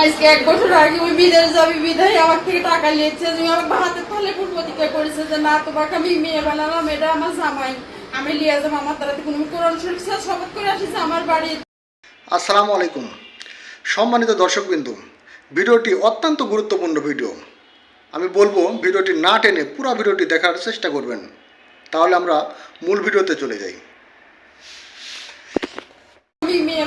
আজকে এক বছর আগে ওই বিদেশ যাবি বিদায় আমার থেকে টাকা নিয়েছে। তুমি আমাকে হাতে কোন প্রতিজ্ঞা করেছে যে, না, তোমাকে আমি মেয়ে বানালাম, এটা আমার জামাই। আমি লিয়ে যাব, আমার দ্বারা কোনো কোরআন শরীফ শপথ করে আসিছে আমার বাড়ি। আসসালামু আলাইকুম। সম্মানিত দর্শকবিন্দু, ভিডিওটি অত্যন্ত গুরুত্বপূর্ণ ভিডিও। আমি বলব, ভিডিওটি না টেনে পুরো ভিডিওটি দেখার চেষ্টা করবেন। তাহলে আমরা মূল ভিডিওতে চলে যাই।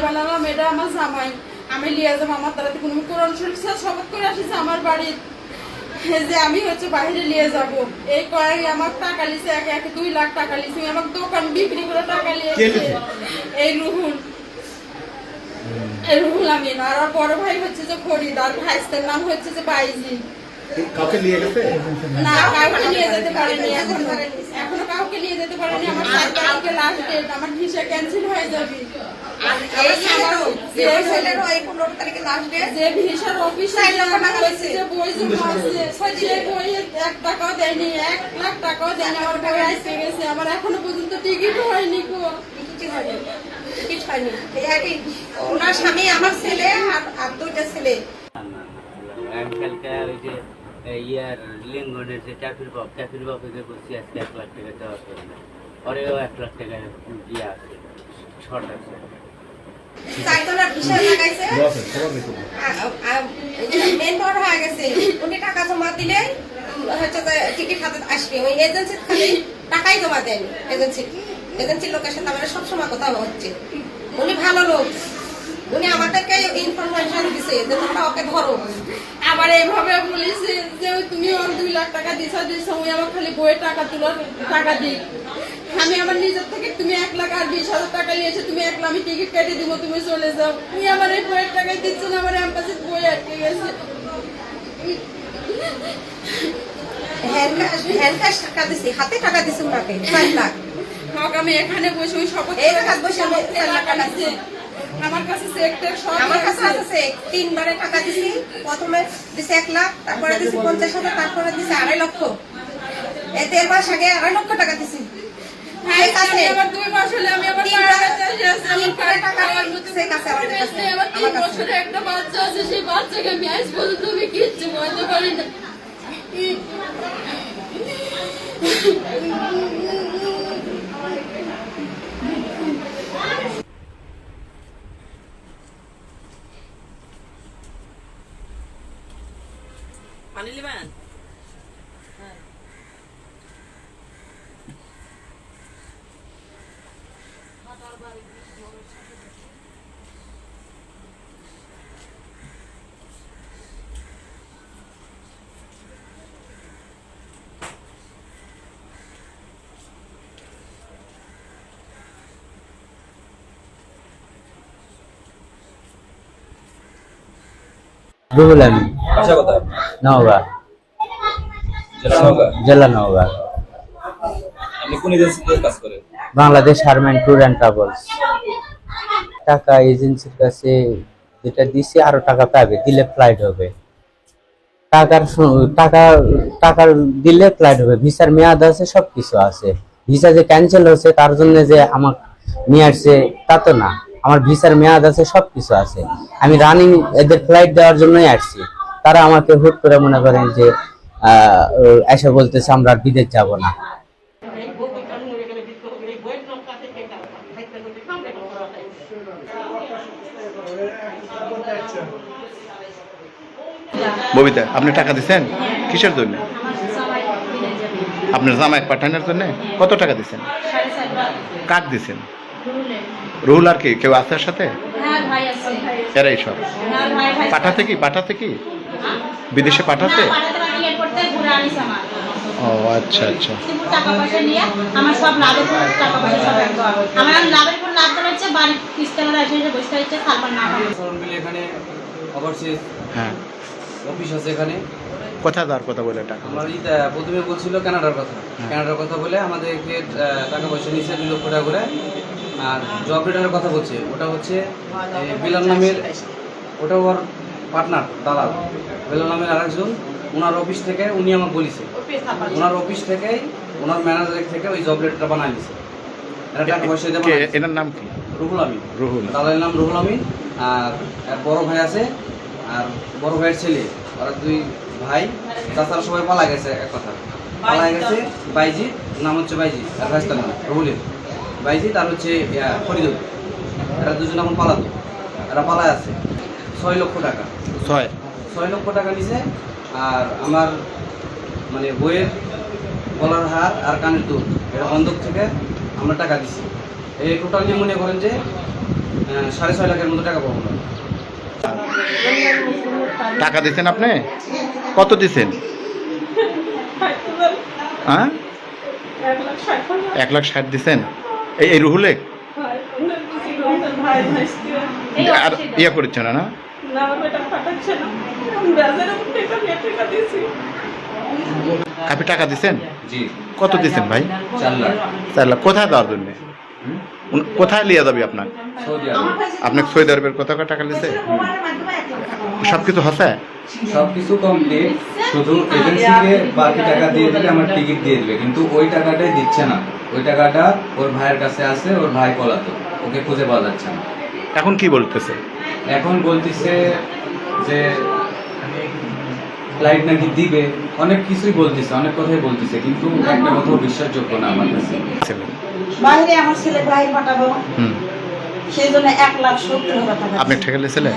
আমি বানালাম এটা আমার জামাই। আমি লিয়ে যাব আমার দ্বারা কোনো কোরআন শরীফ শপথ করে আসিছে আমার বাড়ি যে আমি হচ্ছে বাইরে নিয়ে যাব। এই কয়েক আমার টাকা লিছে এক এক দুই লাখ টাকা লিছে। আমার দোকান বিক্রি করে টাকা লিয়েছে এই রুহুল। এই রুহুল আমিন। আর বড় ভাই হচ্ছে যে ফরিদ আর ভাইস্তের নাম হচ্ছে যে বাইজি। কাউকে নিয়ে গেছে না কাউকে নিয়ে যেতে পারেনি এখনও এখনও কাউকে নিয়ে যেতে পারেনি আমার সাত তারিখে লাস্ট ডেট আমার ভিসা ক্যান্সেল হয়ে যাবে। যে ভিসার অফিসে যে বই বইয়ে এক টাকাও দেয়নি এক লাখ টাকাও দেয়নি আমার বই আসতে গেছে আমার এখনও পর্যন্ত টিকিট হয়নি গো কিছু হয়নি, কিছু হয়নি। ওনার স্বামী আমার ছেলে আর দুইটা ছেলে ওই যে ইয়ার লিঙ্গনের যে চাকরির বাপ চাকরির বলছি আজকে এক লাখ টাকা দেওয়ার জন্য পরেও এক লাখ টাকা দিয়ে আছে। শর্ট আছে। লাগাইছে। মেন হয়ে গেছে। উনি টাকা জমা দিলে হচ্ছে টিকিট হাতে আসবে। ওই এজেন্সি খালি টাকাই জমা দেন এজেন্সি এজেন্সির লোকের সাথে আমার সবসময় কথা হচ্ছে। উনি ভালো লোক। আমাদেরকে ইনফরমেশন দিছে যে তোমরা ওকে ধরো। আবার এইভাবে বলেছে যে তুমি ওর দুই লাখ টাকা দিছ দিছ ওই আমার খালি বইয়ের টাকা তোলার টাকা দিই আমি আমার নিজের থেকে তুমি এক লাখ আর বিশ হাজার টাকা নিয়েছো তুমি এক লাখ আমি টিকিট কেটে দিব তুমি চলে যাও। তুমি আমার এই বইয়ের টাকাই দিচ্ছ না আমার এম্বাসির বই আটকে গেছে। হ্যান্ড ক্যাশ ক্যাশ টাকা দিছি হাতে টাকা দিছি ওনাকে চার লাখ। হোক আমি এখানে বসে ওই শপথ বসে চার লাখ টাকা দিছে। আমার কাছে চেক টেক সব আমার কাছে আছে তিনবারে টাকা দিছি প্রথমে দিছি এক লাখ তারপরে দিছি পঞ্চাশ হাজার তারপরে দিছি আড়াই লক্ষ। এই দেড় মাস আগে আড়াই লক্ষ টাকা দিছি। হ্যাঁ, একটা বাচ্চা আছে সেই বাচ্চাকে আমি আজ পর্যন্ত আমি কিচ্ছু বলতে পারি না। রুহুল আমিন বাসা কোথায় নওগাঁ। জেলা Naogaon? Bangladesh Harman tour and travels. টাকা এজেন্সির কাছে যেটা দিছি আরও টাকা পাবে দিলে ফ্লাইট হবে। টাকার টাকা টাকা দিলে ফ্লাইট হবে। ভিসার মেয়াদ আছে সব কিছু আছে। ভিসা যে ক্যান্সেল হচ্ছে তার জন্য যে আমার নিয়ে আসছে তা তো না। আমার ভিসার মেয়াদ আছে সব কিছু আছে। আমি রানিং এদের ফ্লাইট দেওয়ার জন্যই আসছি। তারা আমাকে হুট করে মনে করেন যে আহ, এসে বলতেছে আমরা আর বিদেশ যাব না। ববিতা আপনি টাকা দিচ্ছেন কিসের জন্য? আপনার জামাই পাঠানোর জন্য? কত টাকা দিচ্ছেন কাক দিচ্ছেন রুহুল আর কি? কেউ আছে সাথে? হ্যাঁ এরাই সব। পাঠাতে কি? পাঠাতে কি? বিদেশে পাঠাতে? ও আচ্ছা আচ্ছা। টাকা পয়সা নিয়ে আমার সব লাভের পর টাকা পয়সা সব একদম আমার লাভের পর লাভ করা হচ্ছে বাড়ির কিস্তামারা এসে এসে বসে হচ্ছে তারপর না হবে সরণ মিলে এখানে ওভারসিজ হ্যাঁ। অফিস আছে এখানে। কোথা দেওয়ার কথা বলে টাকা? আমার প্রথমে বলছিল কানাডার কথা। কানাডার কথা বলে আমাদেরকে আহ, টাকা পয়সা নিচ্ছে দুই লক্ষ টাকা করে। আর জব রেটারের কথা বলছে। ওটা হচ্ছে এই বিলাল নামের ওটা ওর পার্টনার দালাল। বিলাল নামের আরেকজন ওনার অফিস থেকে উনি আমাকে বলেছে। ওনার অফিস থেকেই ওনার ম্যানেজার থেকে ওই জব লেটারটা বানাই দিছে। এনার নাম কি? রুহুল আমিন। রুহুল। দাদার নাম রুহুল আমিন। আর এক বড় ভাই আছে আর বড় ভাইয়ের ছেলে। ওরা দুই ভাই তাছাড়া সবাই পালা গেছে এক কথা। পালা গেছে বাইজিৎ নাম হচ্ছে বাইজি আর ভাইস্তার নাম রুহুলের। বাইজি তার হচ্ছে ফরিদুল। এরা দুজন এখন পালাতো। এরা পালায় আছে। ছয় লক্ষ টাকা। ছয়। ছয় লক্ষ টাকা নিছে। আর আমার মানে বইয়ের গলার হার আর কানের দুধ এটা বন্ধক থেকে আমরা টাকা দিছি। এই টোটালি মনে করেন যে সাড়ে ছয় লাখের মতো টাকা পাবো টাকা দিছেন আপনি? কত দিছেন? হ্যাঁ? এক লাখ ষাট দিছেন। এই এই রুহুলে আর ইয়ে করছে না? না আপনি টাকা দিছেন? জি। কত দিছেন ভাই? চার লাখ। চার লাখ। কোথায় দেওয়ার জন্য? কোথায় লিয়ে যাবে আপনার? Saudi Arab. আপনাকে সৌদি আরবের কত টাকা লিছে? সব কিছু হচ্ছে? সব কিছু কমপ্লিট শুধু এজেন্সিকে বাকি টাকা দিয়ে দিলে আমার টিকিট দিয়ে দিবে। কিন্তু ওই টাকাটাই দিচ্ছে না। ওই টাকাটা ওর ভাইয়ের কাছে আছে ওর ভাই পলাতো ওকে খুঁজে পাওয়া যাচ্ছে না। এখন কি বলতেছে? এখন বলতিছে যে ফ্লাইট নাকি দিবে অনেক কিছুই বলতেছে অনেক কথাই বলতিছে কিন্তু একটা কথাও বিশ্বাসযোগ্য না আমার কাছে। ছেলে। বাইরে আমার ছেলে বাইরে পাঠাবো। হুম। সেই জন্য এক লাখ সত্তর হাজার টাকা আপনি দিয়েছে। ঠেকে ছেলে?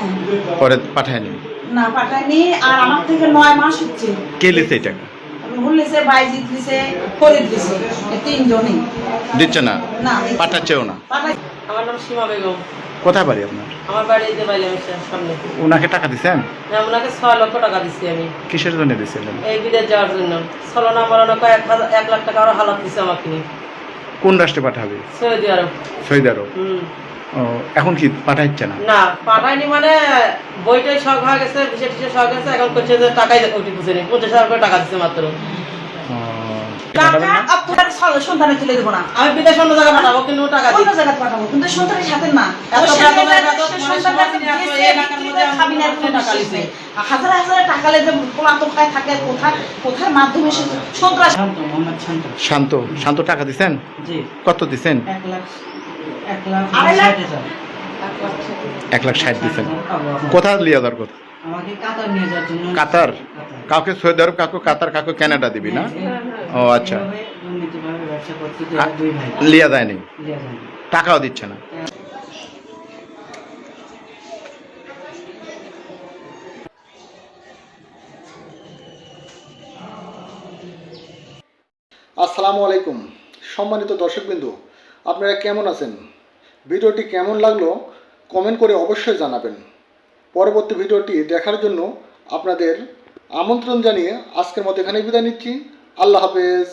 পরে পাঠায়নি? না পাঠায়নি আর আমার থেকে নয় মাস হচ্ছে। কে লিছে এই টাকা রুহুল লিছে বাইজিৎ ফরিদ এই তিনজনই। দিচ্ছে না? না পাঠাচ্ছেও না? আমার নাম সীমা বেগম। কোথায় বাড়ি আপনার? আমার বাড়ি বাড়িতে বাইলে সামনে। ওনাকে টাকা দিছেন? হ্যাঁ ওনাকে ছয় লক্ষ টাকা দিচ্ছি আমি। কিসের জন্য দিছিলেন? এই বিদেশ যাওয়ার জন্য। ছলনা মলনা কয়েক হাজার এক লাখ টাকা আরও হালাত দিচ্ছে আমাকে কোন রাষ্ট্রে পাঠাবে? Saudi Arab. Saudi Arab? এখন কি পাঠাচ্ছে না? না পাঠায়নি মানে বইটাই শখ হয়ে গেছে বিশেষ বিশেষ শখ গেছে এখন করছে যে টাকাই ওটি বুঝে নি পঞ্চাশ হাজার টাকা দিচ্ছে মাত্র। টাকা আপনার সন্তানে তুলে দেবো না। আমি বিদেশ অন্য জায়গায় পাঠাবো কিন্তু টাকা অন্য দিই পাঠাবো কিন্তু সন্তানের সাথে না। এত ওই বেতন, ছেলেটা এত সে মানে হাজার হাজার টাকা লেগে কোথায় থাকে কোথায় কোথায় মাধ্যমে সন্ত্রাস শান্ত শান্ত। টাকা দিছেন? কত দিছেন? এক লাখ ষাট দিছেন। কোথায় লিয়ে যাওয়ার কথা? আমাকে কাতার নিয়ে যাওয়ার জন্য কাতার? কাউকে সৌদি আরব কাউকে কাতার কাউকে কানাডা দিবি না? ও আচ্ছা। ব্যবসা করতে আ- লিয়া যায়নি টাকাও দিচ্ছে না। আসসালামু আলাইকুম। সম্মানিত দর্শকবৃন্দ আপনারা কেমন আছেন? ভিডিওটি কেমন লাগল কমেন্ট করে অবশ্যই জানাবেন। পরবর্তী ভিডিওটি দেখার জন্য আপনাদের আমন্ত্রণ জানিয়ে আজকের মতো এখানে বিদায় নিচ্ছি। আল্লাহ হাফেজ।